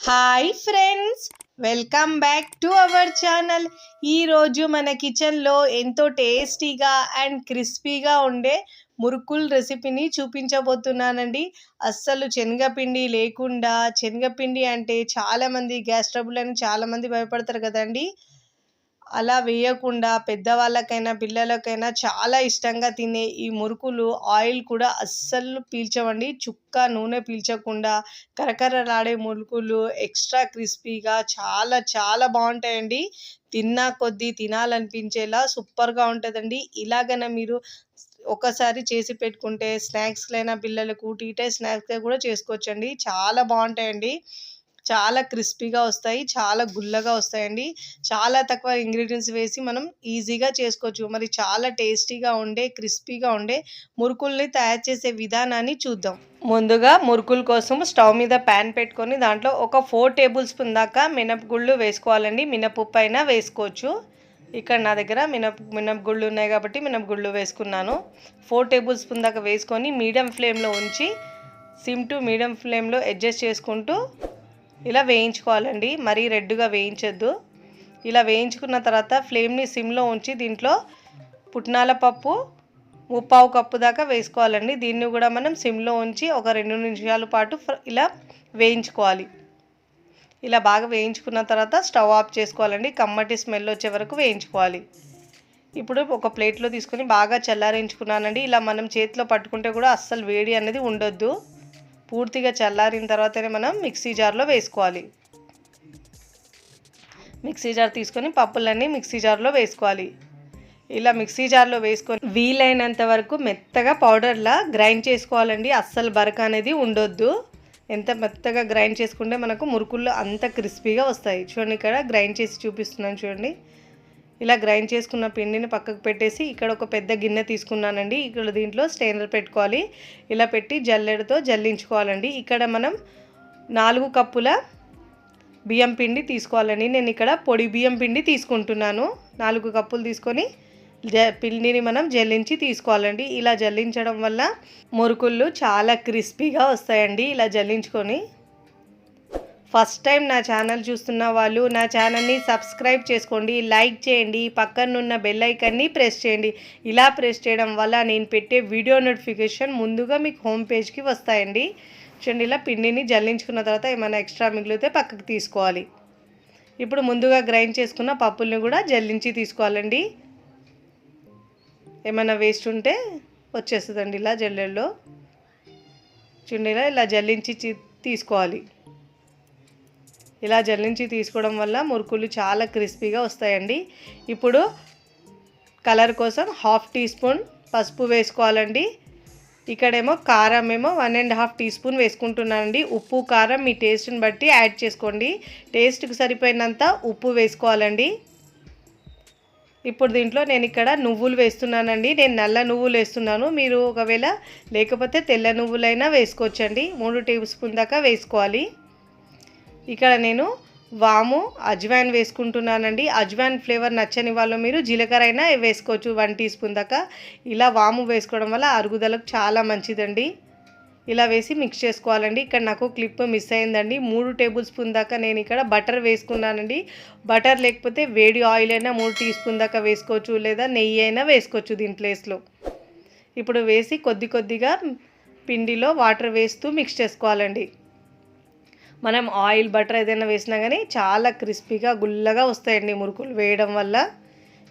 Hi friends welcome back to our channel. ఈరోజు మన కిచెన్లో ఎంతో టేస్టీగా అండ్ క్రిస్పీగా ఉండే మురుకుల్ రెసిపీని చూపించబోతున్నానండి. అస్సలు శనగపిండి లేకుండా శనగపిండి అంటే చాలామంది గ్యాస్ ట్రబుల్ అని చాలామంది భయపడతారు కదండి. అలా వేయకుండా పెద్దవాళ్ళకైనా పిల్లలకైనా చాలా ఇష్టంగా తినే ఈ మురుకులు ఆయిల్ కూడా అస్సలు పీల్చవండి. చుక్క నూనె పీల్చకుండా కరకరలాడే మురుకులు ఎక్స్ట్రా క్రిస్పీగా చాలా చాలా బాగుంటాయండి. తిన్నా కొద్దీ తినాలనిపించేలా సూపర్గా ఉంటుందండి. ఇలాగనే మీరు ఒకసారి చేసి పెట్టుకుంటే స్నాక్స్లైనా పిల్లలకు టీ టైం స్నాక్స్గా కూడా చేసుకోవచ్చండి. చాలా బాగుంటాయండి. చాలా క్రిస్పీగా వస్తాయి చాలా గుల్లగా వస్తాయండి. చాలా తక్కువ ఇంగ్రీడియంట్స్ వేసి మనం ఈజీగా చేసుకోవచ్చు. మరి చాలా టేస్టీగా ఉండే క్రిస్పీగా ఉండే మురుకుల్ని తయారు చేసే విధానాన్ని చూద్దాం. ముందుగా మురుకుల కోసం స్టవ్ మీద ప్యాన్ పెట్టుకొని దాంట్లో ఒక ఫోర్ టేబుల్ స్పూన్ దాకా మినపగుళ్ళు వేసుకోవాలండి. మినపప్పు అయినా వేసుకోవచ్చు. ఇక్కడ నా దగ్గర మినప మినపగుళ్ళు ఉన్నాయి కాబట్టి మినపగుళ్ళు వేసుకున్నాను. ఫోర్ టేబుల్ స్పూన్ దాకా వేసుకొని మీడియం ఫ్లేమ్లో ఉంచి సిమ్ టు మీడియం ఫ్లేమ్లో అడ్జస్ట్ చేసుకుంటూ ఇలా వేయించుకోవాలండి. మరీ రెడ్గా వేయించొద్దు. ఇలా వేయించుకున్న తర్వాత ఫ్లేమ్ని సిమ్లో ఉంచి దీంట్లో పుట్నాల పప్పు ముప్పావు కప్పు దాకా వేసుకోవాలండి. దీన్ని కూడా మనం సిమ్లో ఉంచి ఒక రెండు నిమిషాల పాటు ఇలా వేయించుకోవాలి. ఇలా బాగా వేయించుకున్న తర్వాత స్టవ్ ఆఫ్ చేసుకోవాలండి. కమ్మటి స్మెల్ వచ్చే వరకు వేయించుకోవాలి. ఇప్పుడు ఒక ప్లేట్లో తీసుకొని బాగా చల్లారించుకున్నానండి. ఇలా మనం చేతిలో పట్టుకుంటే కూడా అస్సలు వేడి అనేది ఉండొద్దు. పూర్తిగా చల్లారిన తర్వాతనే మనం మిక్సీ జార్లో వేసుకోవాలి. మిక్సీ జార్ తీసుకొని పప్పులన్నీ మిక్సీ జార్లో వేసుకోవాలి. ఇలా మిక్సీ జార్లో వేసుకొని వీలైనంత వరకు మెత్తగా పౌడర్లా గ్రైండ్ చేసుకోవాలండి. అస్సలు బరక అనేది ఉండొద్దు. ఎంత మెత్తగా గ్రైండ్ చేసుకుంటే మనకు మురుకుల్లో అంత క్రిస్పీగా వస్తాయి. చూడండి ఇక్కడ గ్రైండ్ చేసి చూపిస్తున్నాను చూడండి. ఇలా గ్రైండ్ చేసుకున్న పిండిని పక్కకు పెట్టేసి ఇక్కడ ఒక పెద్ద గిన్నె తీసుకున్నానండి. ఇక్కడ దీంట్లో స్టెయినర్ పెట్టుకోవాలి. ఇలా పెట్టి జల్లెడతో జల్లించుకోవాలండి. ఇక్కడ మనం నాలుగు కప్పుల బియ్యం పిండి తీసుకోవాలండి. నేను ఇక్కడ పొడి బియ్యం పిండి తీసుకుంటున్నాను. నాలుగు కప్పులు తీసుకొని జ పిండిని మనం జల్లించి తీసుకోవాలండి. ఇలా జల్లించడం వల్ల మురుకుళ్ళు చాలా క్రిస్పీగా వస్తాయండి. ఇలా జల్లించుకొని ఫస్ట్ టైం నా ఛానల్ చూస్తున్న వాళ్ళు నా ఛానల్ని సబ్స్క్రైబ్ చేసుకోండి లైక్ చేయండి పక్కనున్న బెల్ ఐకన్ని ప్రెస్ చేయండి. ఇలా ప్రెస్ చేయడం వల్ల నేను పెట్టే వీడియో నోటిఫికేషన్ ముందుగా మీకు హోమ్ పేజ్కి వస్తాయండి. చూడండి ఇలా పిండిని జల్లించుకున్న తర్వాత ఏమైనా ఎక్స్ట్రా మిగిలితే పక్కకు తీసుకోవాలి. ఇప్పుడు ముందుగా గ్రైండ్ చేసుకున్న పప్పుల్ని కూడా జల్లించి తీసుకోవాలండి. ఏమైనా వేస్ట్ ఉంటే వచ్చేస్తుందండి ఇలా జల్లెల్లో. చూడండి ఇలా ఇలా జల్లించి తీసుకోవాలి. ఇలా జల్లించి తీసుకోవడం వల్ల మురుకులు చాలా క్రిస్పీగా వస్తాయండి. ఇప్పుడు కలర్ కోసం హాఫ్ టీ స్పూన్ పసుపు వేసుకోవాలండి. ఇక్కడేమో కారం ఏమో one and half teaspoon వేసుకుంటున్నానండి. ఉప్పు కారం మీ టేస్ట్ని బట్టి యాడ్ చేసుకోండి. టేస్ట్కి సరిపోయినంత ఉప్పు వేసుకోవాలండి. ఇప్పుడు దీంట్లో నేను ఇక్కడ నువ్వులు వేస్తున్నానండి. నేను నల్ల నువ్వులు వేస్తున్నాను. మీరు ఒకవేళ లేకపోతే తెల్ల నువ్వులైనా వేసుకోవచ్చండి. మూడు టేబుల్ స్పూన్ దాకా వేసుకోవాలి. ఇక్కడ నేను వాము అజ్వాన్ వేసుకుంటున్నానండి. అజ్వాన్ ఫ్లేవర్ నచ్చని వాళ్ళు మీరు జీలకర్ర అయినా వేసుకోవచ్చు వన్ టీ స్పూన్ దాకా. ఇలా వాము వేసుకోవడం వల్ల అరుగుదలకు చాలా మంచిదండి. ఇలా వేసి మిక్స్ చేసుకోవాలండి. ఇక్కడ నాకు క్లిప్ మిస్ అయిందండి. మూడు టేబుల్ స్పూన్ దాకా నేను ఇక్కడ బటర్ వేసుకున్నానండి. బటర్ లేకపోతే వేడి ఆయిల్ అయినా మూడు టీ స్పూన్ దాకా వేసుకోవచ్చు లేదా నెయ్యి అయినా వేసుకోవచ్చు దీని ప్లేస్లో ఇప్పుడు వేసి కొద్ది కొద్దిగా పిండిలో వాటర్ వేస్తూ మిక్స్ చేసుకోవాలండి. మనం ఆయిల్ బటర్ ఏదైనా వేసినా కానీ చాలా క్రిస్పీగా గుల్లగా వస్తాయండి మురుకులు వేయడం వల్ల.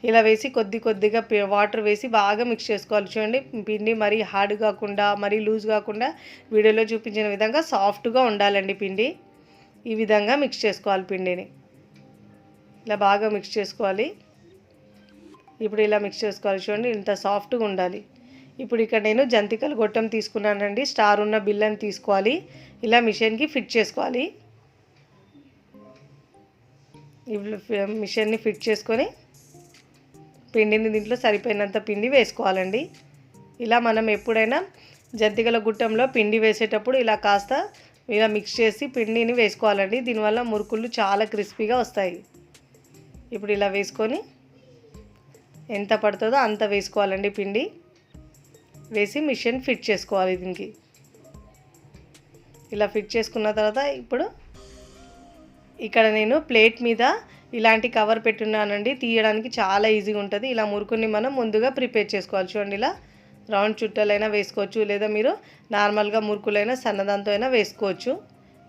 ఇలా వేసి కొద్ది కొద్దిగా వాటర్ వేసి బాగా మిక్స్ చేసుకోవాలి. చూడండి పిండి మరీ హార్డ్ కాకుండా మరీ లూజ్ కాకుండా వీడియోలో చూపించిన విధంగా సాఫ్ట్గా ఉండాలండి పిండి. ఈ విధంగా మిక్స్ చేసుకోవాలి పిండిని. ఇలా బాగా మిక్స్ చేసుకోవాలి. ఇప్పుడు ఇలా మిక్స్ చేసుకోవాలి. చూడండి ఇంత సాఫ్ట్గా ఉండాలి. ఇప్పుడు ఇక్కడ నేను జంతికల గొట్టం తీసుకున్నానండి. స్టార్ ఉన్న బిల్లని తీసుకోవాలి. ఇలా మిషన్కి ఫిట్ చేసుకోవాలి. మిషన్ని ఫిట్ చేసుకొని పిండిని దీంట్లో సరిపోయినంత పిండి వేసుకోవాలండి. ఇలా మనం ఎప్పుడైనా జంతికల గుట్టంలో పిండి వేసేటప్పుడు ఇలా కాస్త ఇలా మిక్స్ చేసి పిండిని వేసుకోవాలండి. దీనివల్ల మురుకులు చాలా క్రిస్పీగా వస్తాయి. ఇప్పుడు ఇలా వేసుకొని ఎంత పడుతుందో అంత వేసుకోవాలండి పిండి. వేసి మిషన్ ఫిట్ చేసుకోవాలి దీనికి. ఇలా ఫిట్ చేసుకున్న తర్వాత ఇప్పుడు ఇక్కడ నేను ప్లేట్ మీద ఇలాంటి కవర్ పెట్టున్నానండి. తీయడానికి చాలా ఈజీగా ఉంటుంది. ఇలా మురుకుని మనం ముందుగా ప్రిపేర్ చేసుకోవాలి. చూడండి ఇలా రౌండ్ చుట్టలైనా వేసుకోవచ్చు. లేదా మీరు నార్మల్గా మురుకులైనా సన్నదంతో అయినా వేసుకోవచ్చు.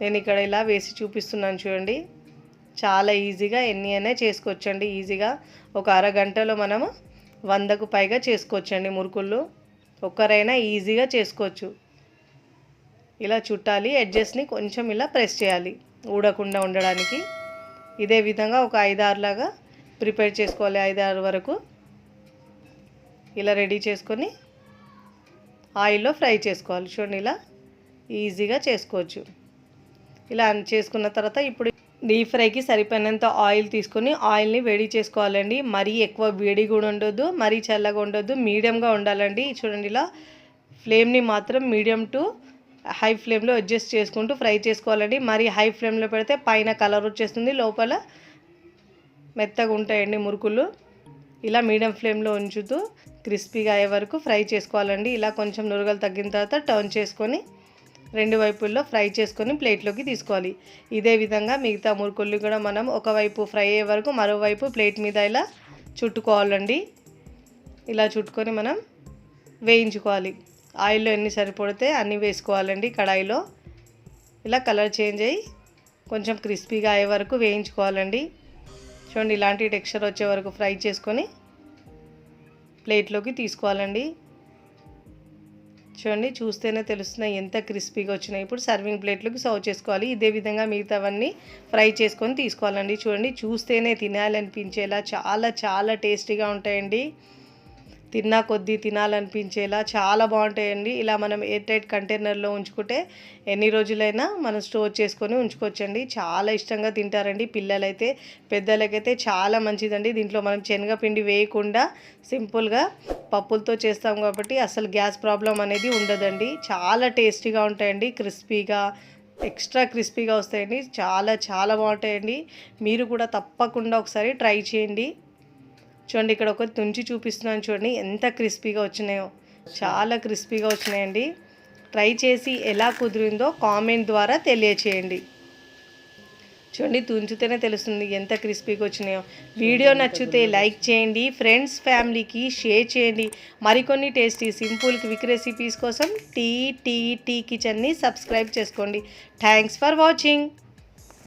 నేను ఇక్కడ ఇలా వేసి చూపిస్తున్నాను చూడండి. చాలా ఈజీగా ఎన్ని అయినా చేసుకోవచ్చండి. ఈజీగా ఒక అరగంటలో మనము వందకు పైగా చేసుకోవచ్చండి మురుకుళ్ళు ఒక్కరైనా ఈజీగా చేసుకోవచ్చు. ఇలా చుట్టాలి ఎడ్జెస్ని కొంచెం ఇలా ప్రెస్ చేయాలి. ఊడకుండా ఉండడానికి. ఇదే విధంగా ఒక ఐదారులాగా ప్రిపేర్ చేసుకోవాలి. ఐదారు వరకు ఇలా రెడీ చేసుకొని ఆయిల్లో ఫ్రై చేసుకోవాలి. చూడండి ఇలా ఈజీగా చేసుకోవచ్చు. ఇలా చేసుకున్న తర్వాత ఇప్పుడు డీప్ ఫ్రైకి సరిపోయినంత ఆయిల్ తీసుకొని ఆయిల్ని వేడి చేసుకోవాలండి. మరీ ఎక్కువ వేడి కూడా ఉండొద్దు మరీ చల్లగా ఉండొద్దు మీడియంగా ఉండాలండి. చూడండి ఇలా ఫ్లేమ్ని మాత్రం మీడియం టు హై ఫ్లేమ్లో అడ్జస్ట్ చేసుకుంటూ ఫ్రై చేసుకోవాలండి. మరి హై ఫ్లేమ్లో పెడితే పైన కలర్ వచ్చేస్తుంది లోపల మెత్తగా ఉంటాయండి మురుకులు. ఇలా మీడియం ఫ్లేమ్లో ఉంచుతూ క్రిస్పీగా అయ్యే వరకు ఫ్రై చేసుకోవాలండి. ఇలా కొంచెం నురగలు తగ్గిన తర్వాత టర్న్ చేసుకొని రెండు వైపుల్లో ఫ్రై చేసుకొని ప్లేట్లోకి తీసుకోవాలి. ఇదే విధంగా మిగతా మురుకులు కూడా మనం ఒకవైపు ఫ్రై అయ్యే వరకు మరోవైపు ప్లేట్ మీద ఇలా చుట్టుకోవాలండి. ఇలా చుట్టుకొని మనం వేయించుకోవాలి. ఆయిల్లో ఎన్ని సరిపడితే అన్ని వేసుకోవాలండి కడాయిలో. ఇలా కలర్ చేంజ్ అయ్యి కొంచెం క్రిస్పీగా అయ్యే వరకు వేయించుకోవాలండి. చూడండి ఇలాంటి టెక్స్చర్ వచ్చే వరకు ఫ్రై చేసుకొని ప్లేట్లోకి తీసుకోవాలండి. చూడండి చూస్తేనే తెలుస్తున్నాయి ఎంత క్రిస్పీగా వచ్చినాయి. ఇప్పుడు సర్వింగ్ ప్లేట్లోకి సర్వ్ చేసుకోవాలి. ఇదే విధంగా మిగతావన్నీ ఫ్రై చేసుకొని తీసుకోవాలండి. చూడండి చూస్తేనే తినాలనిపించేలా చాలా చాలా టేస్టీగా ఉంటాయండి. తిన్నా కొద్దీ తినాలనిపించేలా చాలా బాగుంటాయండి. ఇలా మనం ఎయిర్ టైట్ కంటైనర్లో ఉంచుకుంటే ఎన్ని రోజులైనా మనం స్టోర్ చేసుకొని ఉంచుకోవచ్చండి. చాలా ఇష్టంగా తింటారండి. పిల్లలైతే పెద్దలకైతే చాలా మంచిదండి. దీంట్లో మనం శనగపిండి వేయకుండా సింపుల్గా పప్పులతో చేస్తాం కాబట్టి అసలు గ్యాస్ ప్రాబ్లం అనేది ఉండదండి. చాలా టేస్టీగా ఉంటాయండి. క్రిస్పీగా ఎక్స్ట్రా క్రిస్పీగా వస్తాయండి. చాలా చాలా బాగుంటాయండి. మీరు కూడా తప్పకుండా ఒకసారి ట్రై చేయండి. చూడండి ఇక్కడ ఒక తుంచి చూపిస్తున్నాను చూడండి ఎంత క్రిస్పీగా వచ్చినాయో. చాలా క్రిస్పీగా వచ్చినాయండి. ట్రై చేసి ఎలా కుదిరిందో కామెంట్ ద్వారా తెలియచేయండి. చూడండి తుంచితేనే తెలుస్తుంది ఎంత క్రిస్పీగా వచ్చినాయో. వీడియో నచ్చితే లైక్ చేయండి ఫ్రెండ్స్ ఫ్యామిలీకి షేర్ చేయండి. మరికొన్ని టేస్టీ సింపుల్ క్విక్ రెసిపీస్ కోసం టీ టీ టీ కిచెన్ని సబ్స్క్రైబ్ చేసుకోండి. Thanks for watching.